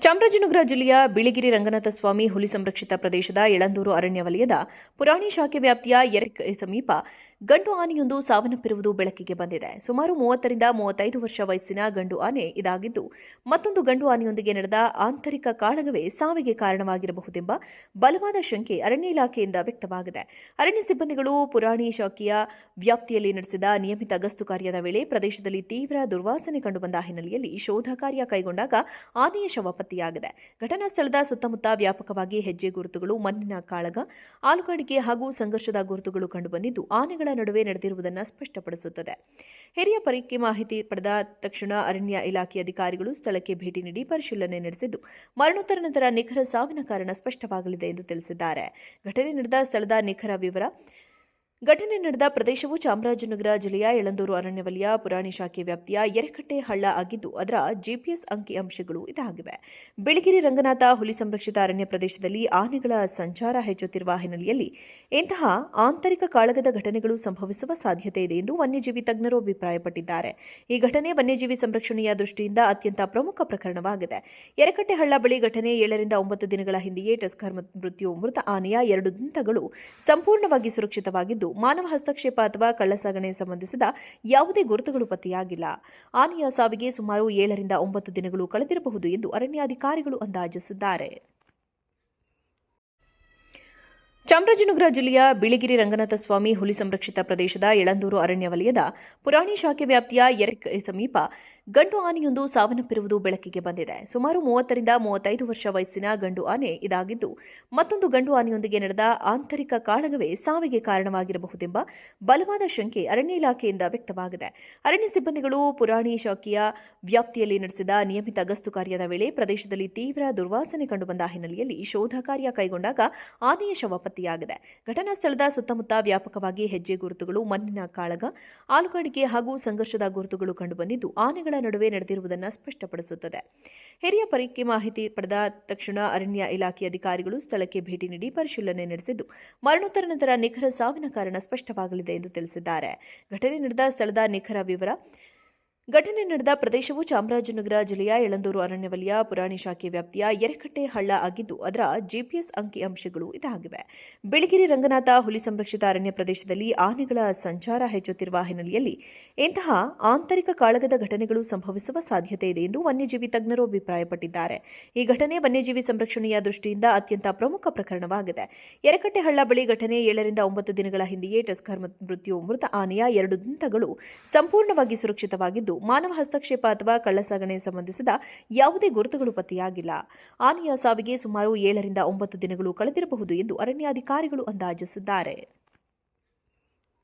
ಚಾಮರಾಜನಗರ ಜಿಲ್ಲೆಯ ಬಿಳಿಗಿರಿ ರಂಗನಾಥ ಸ್ವಾಮಿ ಹುಲಿ ಸಂರಕ್ಷಿತ ಪ್ರದೇಶದ ಯಳಂದೂರು ಅರಣ್ಯ ವಲಯದ ಪುರಾಣಿ ಶಾಖೆ ವ್ಯಾಪ್ತಿಯ ಎರೆಕ್ ಸಮೀಪ ಗಂಡು ಆನೆಯೊಂದು ಸಾವನ್ನಪ್ಪಿರುವುದು ಬೆಳಕಿಗೆ ಬಂದಿದೆ. ಸುಮಾರು ಮೂವತ್ತರಿಂದ ಮೂವತ್ತೈದು ವರ್ಷ ವಯಸ್ಸಿನ ಗಂಡು ಆನೆ ಇದಾಗಿದ್ದು, ಮತ್ತೊಂದು ಗಂಡು ಆನೆಯೊಂದಿಗೆ ನಡೆದ ಆಂತರಿಕ ಕಾಳಗವೇ ಸಾವಿಗೆ ಕಾರಣವಾಗಿರಬಹುದೆಂಬ ಬಲವಾದ ಶಂಕೆ ಅರಣ್ಯ ಇಲಾಖೆಯಿಂದ ವ್ಯಕ್ತವಾಗಿದೆ. ಅರಣ್ಯ ಸಿಬ್ಬಂದಿಗಳು ಪುರಾಣಿ ಶಾಖೆಯ ವ್ಯಾಪ್ತಿಯಲ್ಲಿ ನಡೆಸಿದ ನಿಯಮಿತ ಗಸ್ತು ಕಾರ್ಯದ ವೇಳೆ ಪ್ರದೇಶದಲ್ಲಿ ತೀವ್ರ ದುರ್ವಾಸನೆ ಕಂಡುಬಂದ ಹಿನ್ನೆಲೆಯಲ್ಲಿ ಶೋಧ ಕಾರ್ಯ ಕೈಗೊಂಡಾಗ ಆನೆಯ ಶವ ಪತ್ತೆಯಾಗಿದೆ ಘಟನಾ ಸ್ಥಳದ ಸುತ್ತಮುತ್ತ ವ್ಯಾಪಕವಾಗಿ ಹೆಜ್ಜೆ ಗುರುತುಗಳು, ಮಣ್ಣಿನ ಕಾಳಗ ಆಲುಗಾಡಿಕೆ ಹಾಗೂ ಸಂಘರ್ಷದ ಗುರುತುಗಳು ಕಂಡುಬಂದಿದ್ದು, ಆನೆಗಳ ನಡುವೆ ನಡೆದಿರುವುದನ್ನು ಸ್ಪಷ್ಟಪಡಿಸುತ್ತದೆ. ಹಿರಿಯ ಪರೀಕ್ಷೆ ಮಾಹಿತಿ ಪಡೆದ ತಕ್ಷಣ ಅರಣ್ಯ ಇಲಾಖೆ ಅಧಿಕಾರಿಗಳು ಸ್ಥಳಕ್ಕೆ ಭೇಟಿ ನೀಡಿ ಪರಿಶೀಲನೆ ನಡೆಸಿದ್ದು, ಮರಣೋತ್ತರ ನಂತರ ನಿಖರ ಸಾವಿನ ಕಾರಣ ಸ್ಪಷ್ಟವಾಗಲಿದೆ ಎಂದು ತಿಳಿಸಿದ್ದಾರೆ. ಘಟನೆ ನಡೆದ ಸ್ಥಳದ ನಿಖರ ವಿವರ ಘಟನೆ ನಡೆದ ಪ್ರದೇಶವು ಚಾಮರಾಜನಗರ ಜಿಲ್ಲೆಯ ಯಳಂದೂರು ಅರಣ್ಯ ವಲಯ, ಪುರಾಣಿ ಶಾಖೆ ವ್ಯಾಪ್ತಿಯ ಎರೆಕಟ್ಟೆ ಹಳ್ಳ ಆಗಿದ್ದು, ಅದರ ಜಿಪಿಎಸ್ ಅಂಕಿಅಂಶಗಳು ಇದಾಗಿವೆ. ಬಿಳಿಗಿರಿ ರಂಗನಾಥ ಹುಲಿ ಸಂರಕ್ಷಿತ ಅರಣ್ಯ ಪ್ರದೇಶದಲ್ಲಿ ಆನೆಗಳ ಸಂಚಾರ ಹೆಚ್ಚುತ್ತಿರುವ ಹಿನ್ನೆಲೆಯಲ್ಲಿ ಇಂತಹ ಆಂತರಿಕ ಕಾಳಗದ ಘಟನೆಗಳು ಸಂಭವಿಸುವ ಸಾಧ್ಯತೆ ಇದೆ ಎಂದು ವನ್ಯಜೀವಿ ತಜ್ಞರು ಅಭಿಪ್ರಾಯಪಟ್ಟಿದ್ದಾರೆ. ಈ ಘಟನೆ ವನ್ಯಜೀವಿ ಸಂರಕ್ಷಣೆಯ ದೃಷ್ಟಿಯಿಂದ ಅತ್ಯಂತ ಪ್ರಮುಖ ಪ್ರಕರಣವಾಗಿದೆ. ಎರೆಕಟ್ಟೆ ಹಳ್ಳ ಬಳಿ ಘಟನೆ ಏಳರಿಂದ ಒಂಬತ್ತು ದಿನಗಳ ಹಿಂದೆಯೇ ಟಸ್ಕರ್ ಮೃತ್ಯು, ಮೃತ ಆನೆಯ ಎರಡು ದಂತಗಳು ಸಂಪೂರ್ಣವಾಗಿ ಸುರಕ್ಷಿತವಾಗಿದ್ದು ಮಾನವ ಹಸ್ತಕ್ಷೇಪ ಅಥವಾ ಕಳ್ಳಸಾಗಣೆ ಸಂಬಂಧಿಸಿದ ಯಾವುದೇ ಗುರುತುಗಳು ಪತ್ತೆಯಾಗಿಲ್ಲ. ಆನೆಯ ಸಾವಿಗೆ ಸುಮಾರು ಏಳರಿಂದ ಒಂಬತ್ತು ದಿನಗಳು ಕಳೆದಿರಬಹುದು ಎಂದು ಅರಣ್ಯಾಧಿಕಾರಿಗಳು ಅಂದಾಜಿಸಿದ್ದಾರೆ. ಚಾಮರಾಜನಗರ ಜಿಲ್ಲೆಯ ಬಿಳಿಗಿರಿ ರಂಗನಾಥ ಸ್ವಾಮಿ ಹುಲಿ ಸಂರಕ್ಷಿತ ಪ್ರದೇಶದ ಯಳಂದೂರು ಅರಣ್ಯ ವಲಯದ ಪುರಾಣಿ ಶಾಖೆ ವ್ಯಾಪ್ತಿಯ ಎರೆಕ್ ಸಮೀಪ ಗಂಡು ಆನೆಯೊಂದು ಸಾವನ್ನಪ್ಪಿರುವುದು ಬೆಳಕಿಗೆ ಬಂದಿದೆ. ಸುಮಾರು ಮೂವತ್ತರಿಂದ ಮೂವತ್ತೈದು ವರ್ಷ ವಯಸ್ಸಿನ ಗಂಡು ಆನೆ ಇದಾಗಿದ್ದು, ಮತ್ತೊಂದು ಗಂಡು ಆನೆಯೊಂದಿಗೆ ನಡೆದ ಆಂತರಿಕ ಕಾಳಗವೇ ಸಾವಿಗೆ ಕಾರಣವಾಗಿರಬಹುದೆಂಬ ಬಲವಾದ ಶಂಕೆ ಅರಣ್ಯ ಇಲಾಖೆಯಿಂದ ವ್ಯಕ್ತವಾಗಿದೆ. ಅರಣ್ಯ ಸಿಬ್ಬಂದಿಗಳು ಪುರಾಣಿ ಶಾಖೆಯ ವ್ಯಾಪ್ತಿಯಲ್ಲಿ ನಡೆಸಿದ ನಿಯಮಿತ ಗಸ್ತು ಕಾರ್ಯದ ವೇಳೆ ಪ್ರದೇಶದಲ್ಲಿ ತೀವ್ರ ದುರ್ವಾಸನೆ ಕಂಡುಬಂದ ಹಿನ್ನೆಲೆಯಲ್ಲಿ ಶೋಧ ಕಾರ್ಯ ಕೈಗೊಂಡಾಗ ಆನೆಯ ಶವ ಪತ್ತೆಯಾಗಿದೆ. ಘಟನಾ ಸ್ಥಳದ ಸುತ್ತಮುತ್ತ ವ್ಯಾಪಕವಾಗಿ ಹೆಜ್ಜೆ ಗುರುತುಗಳು, ಮಣ್ಣಿನ ಕಾಳಗ ಆಲುಗಾಡಿಕೆ ಹಾಗೂ ಸಂಘರ್ಷದ ಗುರುತುಗಳು ಕಂಡುಬಂದಿದ್ದು, ಆನೆಗಳ ನಡುವೆ ನಡೆದಿರುವುದನ್ನು ಸ್ಪಷ್ಟಪಡಿಸುತ್ತದೆ. ಹಿರಿಯ ಪರೀಕ್ಷೆ ಮಾಹಿತಿ ಪಡೆದ ತಕ್ಷಣ ಅರಣ್ಯ ಇಲಾಖೆ ಅಧಿಕಾರಿಗಳು ಸ್ಥಳಕ್ಕೆ ಭೇಟಿ ನೀಡಿ ಪರಿಶೀಲನೆ ನಡೆಸಿದ್ದು, ಮರಣೋತ್ತರ ನಂತರ ನಿಖರ ಸಾವಿನ ಕಾರಣ ಸ್ಪಷ್ಟವಾಗಲಿದೆ ಎಂದು ತಿಳಿಸಿದ್ದಾರೆ. ಘಟನೆ ನಡೆದ ಸ್ಥಳದ ನಿಖರ ವಿವರ ಘಟನೆ ನಡೆದ ಪ್ರದೇಶವು ಚಾಮರಾಜನಗರ ಜಿಲ್ಲೆಯ ಯಳಂದೂರು ಅರಣ್ಯ ವಲಯ ಪುರಾಣಿ ಶಾಖೆ ವ್ಯಾಪ್ತಿಯ ಎರೆಕಟ್ಟೆ ಹಳ್ಳ ಆಗಿದ್ದು, ಅದರ ಜಿಪಿಎಸ್ ಅಂಕಿಅಂಶಗಳು ಇದಾಗಿವೆ. ಬಿಳಿಗಿರಿ ರಂಗನಾಥ ಹುಲಿ ಸಂರಕ್ಷಿತ ಅರಣ್ಯ ಪ್ರದೇಶದಲ್ಲಿ ಆನೆಗಳ ಸಂಚಾರ ಹೆಚ್ಚುತ್ತಿರುವ ಹಿನ್ನೆಲೆಯಲ್ಲಿ ಇಂತಹ ಆಂತರಿಕ ಕಾಳಗದ ಘಟನೆಗಳು ಸಂಭವಿಸುವ ಸಾಧ್ಯತೆ ಇದೆ ಎಂದು ವನ್ಯಜೀವಿ ತಜ್ಞರು ಅಭಿಪ್ರಾಯಪಟ್ಟಿದ್ದಾರೆ. ಈ ಘಟನೆ ವನ್ಯಜೀವಿ ಸಂರಕ್ಷಣೆಯ ದೃಷ್ಟಿಯಿಂದ ಅತ್ಯಂತ ಪ್ರಮುಖ ಪ್ರಕರಣವಾಗಿದೆ. ಎರೆಕಟ್ಟೆ ಹಳ್ಳ ಬಳಿ ಘಟನೆ ಏಳರಿಂದ ಒಂಬತ್ತು ದಿನಗಳ ಹಿಂದೆಯೇ ಟಸ್ಕರ್ ಮೃತ್ಯು, ಮೃತ ಆನೆಯ ಎರಡು ದಂತಗಳು ಸಂಪೂರ್ಣವಾಗಿ ಸುರಕ್ಷಿತವಾಗಿದ್ದು ಮಾನವ ಹಸ್ತಕ್ಷೇಪ ಅಥವಾ ಕಳ್ಳಸಾಗಣೆ ಸಂಬಂಧಿಸಿದ ಯಾವುದೇ ಗುರುತುಗಳು ಪತ್ತೆಯಾಗಿಲ್ಲ. ಆನೆಯ ಸಾವಿಗೆ ಸುಮಾರು ಏಳರಿಂದ ಒಂಬತ್ತು ದಿನಗಳು ಕಳೆದಿರಬಹುದು ಎಂದು ಅರಣ್ಯಾಧಿಕಾರಿಗಳು ಅಂದಾಜಿಸಿದ್ದಾರೆ.